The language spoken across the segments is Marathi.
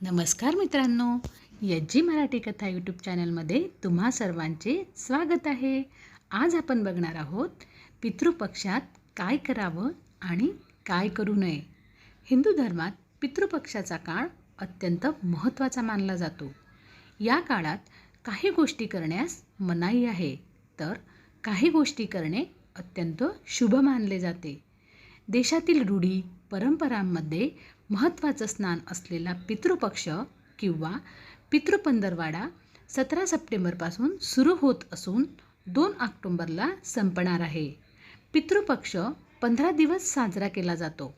नमस्कार मित्रांनो यज्जी मराठी कथा यूट्यूब चॅनलमध्ये तुम्हा सर्वांचे स्वागत आहे. आज आपण बघणार आहोत पितृपक्षात काय करावं आणि काय करू नये. हिंदू धर्मात पितृपक्षाचा काळ अत्यंत महत्त्वाचा मानला जातो. या काळात काही गोष्टी करण्यास मनाई आहे तर काही गोष्टी करणे अत्यंत शुभ मानले जाते. देशातील रूढी परंपरांमध्ये महत्त्वाचं स्नान असलेला पितृपक्ष किंवा पितृपंधरवाडा सतरा सप्टेंबरपासून सुरू होत असून दोन ऑक्टोंबरला संपणार आहे. पितृपक्ष पंधरा दिवस साजरा केला जातो.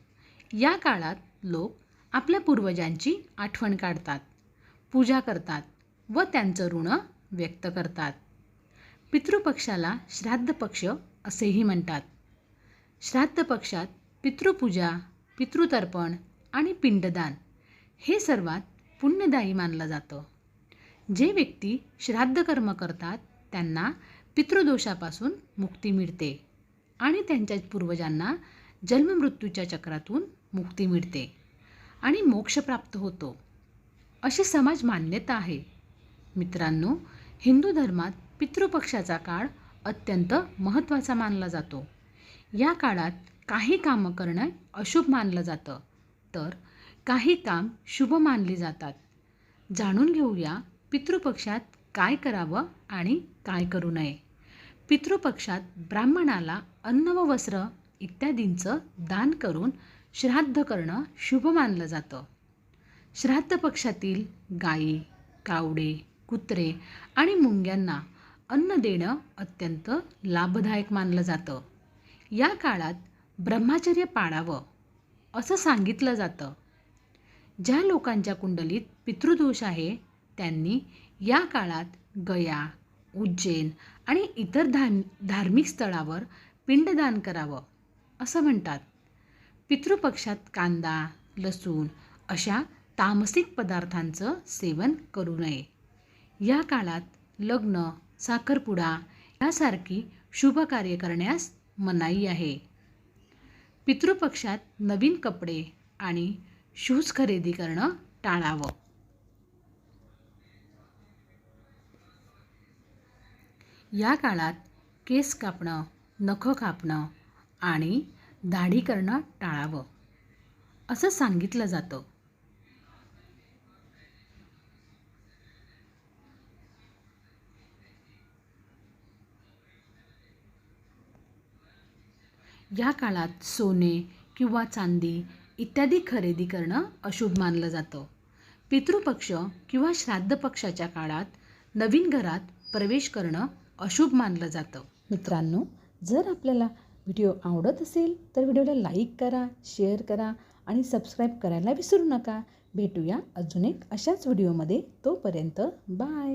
या काळात लोक आपल्या पूर्वजांची आठवण काढतात पूजा करतात व त्यांचं ऋण व्यक्त करतात. पितृपक्षाला श्राद्ध पक्ष असेही म्हणतात. श्राद्ध पक्षात पितृपूजा पितृतर्पण आणि पिंडदान. हे सर्वात पुण्यदायी मानलं जातं. जे व्यक्ती श्राद्ध कर्म करतात त्यांना पितृदोषापासून मुक्ती मिळते आणि त्यांच्या पूर्वजांना जन्ममृत्यूच्या चक्रातून मुक्ती मिळते आणि मोक्ष प्राप्त होतो. अशी समाज मान्यता आहे. मित्रांनो हिंदू धर्मात पितृपक्षाचा काळ अत्यंत महत्त्वाचा मानला जातो. या काळात काही कामं करणं अशुभ मानलं जातं. तर काही काम शुभ मानली जातात. जाणून घेऊया पितृपक्षात काय करावं आणि काय करू नये. पितृपक्षात ब्राह्मणाला अन्न व वस्त्र इत्यादींचं दान करून श्राद्ध करणं शुभ मानलं जातं. श्राद्ध पक्षातील गायी कावडे कुत्रे आणि मुंग्यांना अन्न देणं अत्यंत लाभदायक मानलं जातं. या काळात ब्रह्मचर्य पाळावं असं सांगितलं जातं. ज्या लोकांच्या कुंडलीत पितृदोष आहे त्यांनी या काळात गया उज्जैन आणि इतर धाम धार्मिक स्थळावर पिंडदान करावं असं म्हणतात. पितृपक्षात कांदा लसूण अशा तामसिक पदार्थांचं सेवन करू नये. या काळात लग्न साखरपुडा यासारखी शुभ कार्य करण्यास मनाई आहे. पितृपक्षात नवीन कपडे आणि शूज खरेदी करणं टाळावं. या काळात केस कापणं नखं कापणं आणि दाढी करणं टाळावं असं सांगितलं जातं. या काळात सोने किंवा चांदी इत्यादी खरेदी करणं अशुभ मानलं जातं. पितृपक्ष किंवा श्राद्ध पक्षाच्या काळात नवीन घरात प्रवेश करणं अशुभ मानलं जातं. मित्रांनो जर आपल्याला व्हिडिओ आवडत असेल तर व्हिडिओला लाईक करा शेअर करा आणि सबस्क्राईब करायला विसरू नका. भेटूया अजून एक अशाच व्हिडिओमध्ये. तोपर्यंत बाय!